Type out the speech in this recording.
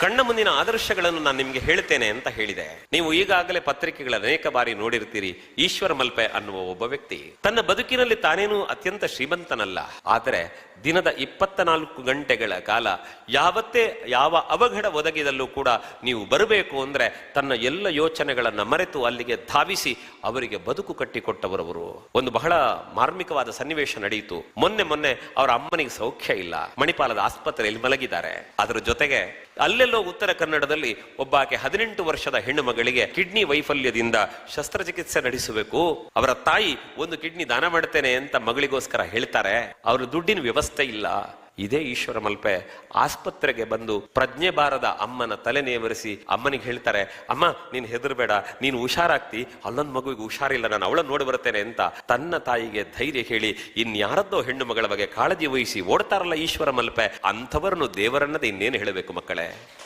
ಕಣ್ಣ ಮುಂದಿನ ಆದರ್ಶಗಳನ್ನು ನಾನು ನಿಮಗೆ ಹೇಳ್ತೇನೆ ಅಂತ ಹೇಳಿದೆ. ನೀವು ಈಗಾಗಲೇ ಪತ್ರಿಕೆಗಳ ಅನೇಕ ಬಾರಿ ನೋಡಿರ್ತೀರಿ, ಈಶ್ವರ ಮಲ್ಪೆ ಅನ್ನುವ ಒಬ್ಬ ವ್ಯಕ್ತಿ. ತನ್ನ ಬದುಕಿನಲ್ಲಿ ತಾನೇನು ಅತ್ಯಂತ ಶ್ರೀಮಂತನಲ್ಲ. ಆದರೆ ದಿನದ ಇಪ್ಪತ್ತ ನಾಲ್ಕು ಗಂಟೆಗಳ ಕಾಲ ಯಾವತ್ತೇ ಯಾವ ಅವಘಡ ಒದಗಿದಲ್ಲೂ ಕೂಡ ನೀವು ಬರಬೇಕು ಅಂದ್ರೆ ತನ್ನ ಎಲ್ಲ ಯೋಚನೆಗಳನ್ನ ಮರೆತು ಅಲ್ಲಿಗೆ ಧಾವಿಸಿ ಅವರಿಗೆ ಬದುಕು ಕಟ್ಟಿಕೊಟ್ಟವರವರು. ಒಂದು ಬಹಳ ಮಾರ್ಮಿಕವಾದ ಸನ್ನಿವೇಶ ನಡೆಯಿತು ಮೊನ್ನೆ ಮೊನ್ನೆ ಅವರ ಅಮ್ಮನಿಗೆ ಸೌಖ್ಯ ಇಲ್ಲ. ಮಣಿಪಾಲದ ಆಸ್ಪತ್ರೆಯಲ್ಲಿ ಮಲಗಿದ್ದಾರೆ. ಅದರ ಜೊತೆಗೆ ಅಲ್ಲೆಲ್ಲೋ ಉತ್ತರ ಕನ್ನಡದಲ್ಲಿ ಒಬ್ಬಾಕೆ ಹದಿನೆಂಟು ವರ್ಷದ ಹೆಣ್ಣು ಮಗಳಿಗೆ ಕಿಡ್ನಿ ವೈಫಲ್ಯದಿಂದ ಶಸ್ತ್ರಚಿಕಿತ್ಸೆ ನಡೆಸಬೇಕು. ಅವರ ತಾಯಿ ಒಂದು ಕಿಡ್ನಿ ದಾನ ಮಾಡ್ತೇನೆ ಅಂತ ಮಗಳಿಗೋಸ್ಕರ ಹೇಳ್ತಾರೆ. ಅವ್ರ ದುಡ್ಡಿನ ವ್ಯವಸ್ಥೆ ಇಲ್ಲ. ಇದೇ ಈಶ್ವರ ಮಲ್ಪೆ ಆಸ್ಪತ್ರೆಗೆ ಬಂದು ಪ್ರಜ್ಞೆ ಬಾರದ ಅಮ್ಮನ ತಲೆ ನೇವರಿಸಿ ಅಮ್ಮನಿಗೆ ಹೇಳ್ತಾರೆ, ಅಮ್ಮ, ನೀನು ಹೆದರ್ಬೇಡ, ನೀನು ಹುಷಾರಾಗ್ತಿ, ಅಲ್ಲೊಂದು ಮಗುವಿಗೆ ಹುಷಾರಿಲ್ಲ, ನಾನು ಅವಳನ್ನು ನೋಡಿ ಬರ್ತೇನೆ ಅಂತ ತನ್ನ ತಾಯಿಗೆ ಧೈರ್ಯ ಹೇಳಿ ಇನ್ಯಾರದ್ದೋ ಹೆಣ್ಣು ಮಗಳ ಬಗ್ಗೆ ಕಾಳಜಿ ವಹಿಸಿ ಓಡ್ತಾರಲ್ಲ ಈಶ್ವರ ಮಲ್ಪೆ, ಅಂಥವರನ್ನು ದೇವರನ್ನದೇ ಇನ್ನೇನು ಹೇಳಬೇಕು ಮಕ್ಕಳೇ?